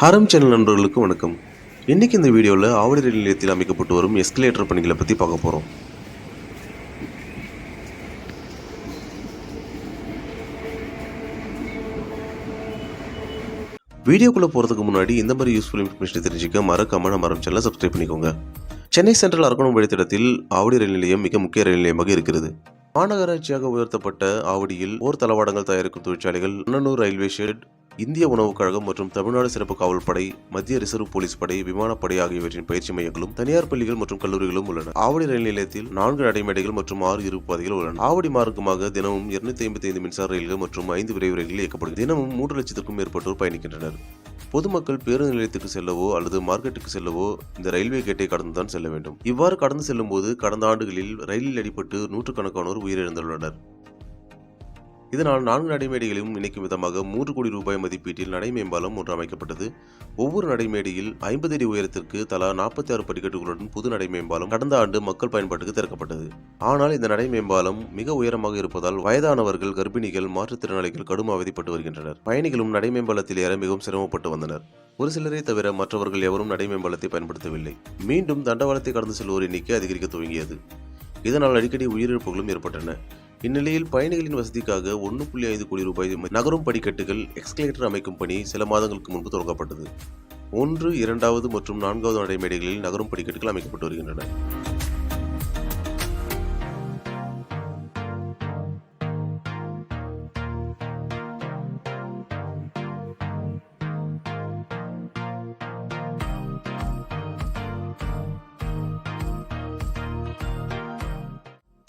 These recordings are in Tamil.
ஹரம் சேனல் நண்பர்களுக்கு வணக்கம். இன்னைக்கு இந்த வீடியோவில் ஆவடி ரயில் நிலையத்தில் அமைக்கப்பட்டு வரும் எஸ்கலேட்டர் பணிகளை பற்றி பார்க்க போகிறோம் வீடியோக்குள்ளே போகிறதுக்கு முன்னாடி இந்த மாதிரி யூஸ்ஃபுல் இன்ஃபர்மேஷன் தெரிஞ்சுக்க மறக்காம நம்ம மரம் சேனலை சப்ஸ்கிரைப் பண்ணிக்கோங்க. சென்னை சென்ட்ரல் அரக்கணம் வழித்தடத்தில் ஆவடி ரயில் நிலையம் மிக முக்கிய ரயில் நிலையமாக இருக்கிறது. மாநகராட்சியாக உயர்த்தப்பட்ட ஆவடியில் ஓர் தளவாடங்கள் தயாரிக்கும் தொழிற்சாலைகள் அண்ணனூர் ரயில்வே ஷெட் இந்திய உணவுக் கழகம் மற்றும் தமிழ்நாடு சிறப்பு காவல் படை மத்திய ரிசர்வ் போலீஸ் படை விமானப்படை ஆகியவற்றின் பயிற்சி மையங்களும் தனியார் பள்ளிகள் மற்றும் கல்லூரிகளும் உள்ளன. ஆவடி ரயில் நிலையத்தில் நான்கு நடைமேடைகள் மற்றும் ஆறு இருப்பு பாதைகள் உள்ளன. ஆவடி மார்க்கமாக தினமும் இருநூத்தி ஐம்பத்தி ஐந்து மின்சார ரயில்கள் மற்றும் ஐந்து விரைவு ரயில்கள் இயக்கப்படும். தினமும் மூன்று லட்சத்திற்கும் மேற்பட்டோர் பயணிக்கின்றனர். பொதுமக்கள் பேருந்து நிலையத்துக்கு செல்லவோ அல்லது மார்க்கெட்டுக்கு செல்லவோ இந்த ரயில்வே கேட்டை கடந்து தான் செல்ல வேண்டும். இவ்வாறு கடந்து செல்லும் போது கடந்த ஆண்டுகளில் ரயிலில் அடிபட்டு நூற்றுக்கணக்கானோர் உயிரிழந்துள்ளனர். இதனால் நான்கு நடைமேடைகளையும் இணைக்கும் விதமாக மூன்று கோடி ரூபாய் மதிப்பீட்டில் நடைமேம்பாலம் ஒன்று அமைக்கப்பட்டது. ஒவ்வொரு நடைமேடையில் ஐம்பது அடி உயரத்திற்கு தலா நாற்பத்தி ஆறு படிக்கட்டுகளுடன் புது நடைமேம்பாலம் கடந்த ஆண்டு மக்கள் பயன்பாட்டுக்கு திறக்கப்பட்டது. ஆனால் இந்த நடைமேம்பாலம் மிக உயரமாக இருப்பதால் வயதானவர்கள் கர்ப்பிணிகள் மாற்றுத்திறனாளிகள் கடும் அவதிப்பட்டு வருகின்றனர். பயணிகளும் நடைமேம்பாலத்தில் ஏற மிகவும் சிரமப்பட்டு வந்தனர். ஒரு சிலரை தவிர மற்றவர்கள் எவரும் நடைமேம்பாலத்தை பயன்படுத்தவில்லை. மீண்டும் தண்டவாளத்தை கடந்து செல்வோர் எண்ணிக்கை அதிகரிக்க துவங்கியது. இதனால் அடிக்கடி உயிரிழப்புகளும் ஏற்பட்டன. இந்நிலையில் பயணிகளின் வசதிக்காக ஒன்று புள்ளி ஐந்து கோடி ரூபாய் நகரும் படிக்கட்டுகள் எக்ஸ்கலேட்டர் அமைக்கும் பணி சில மாதங்களுக்கு முன்பு தொடங்கப்பட்டது. ஒன்று இரண்டாவது மற்றும் நான்காவது நடைமேடைகளில் நகரும் படிக்கட்டுகள் அமைக்கப்பட்டு வருகின்றன.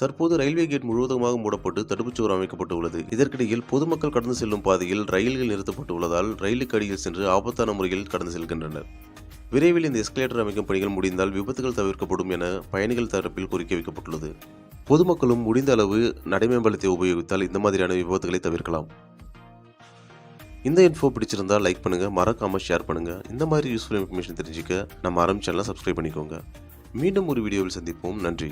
தற்போது ரயில்வே கேட் முழுவதுமாக மூடப்பட்டு தடுப்புச்சுவர் அமைக்கப்பட்டு உள்ளது இதற்கிடையில் பொதுமக்கள் கடந்து செல்லும் பாதையில் ரயில்கள் நிறுத்தப்பட்டுள்ளதால் ரயிலுக்கு அடியில் சென்று ஆபத்தான முறையில் கடந்து செல்கின்றனர். விரைவில் இந்த எஸ்கலேட்டர் அமைக்கும் பணிகள் முடிந்தால் விபத்துகள் தவிர்க்கப்படும் என பயணிகள் தரப்பில் கோரிக்கை வைக்கப்பட்டுள்ளது. பொதுமக்களும் முடிந்த அளவு நடைமேம்பாலத்தை உபயோகித்தால் இந்த மாதிரியான விபத்துகளை தவிர்க்கலாம். இந்த இன்ஃபோ பிடிச்சிருந்தால் லைக் பண்ணுங்க மறக்காம ஷேர் பண்ணுங்க. இந்த மாதிரி யூஸ்ஃபுல் இன்ஃபர்மேஷன் தெரிஞ்சுக்க நம்ம ஆரம் சேனலை சப்ஸ்கிரைப் பண்ணிக்கோங்க. மீண்டும் ஒரு வீடியோவில் சந்திப்போம். நன்றி.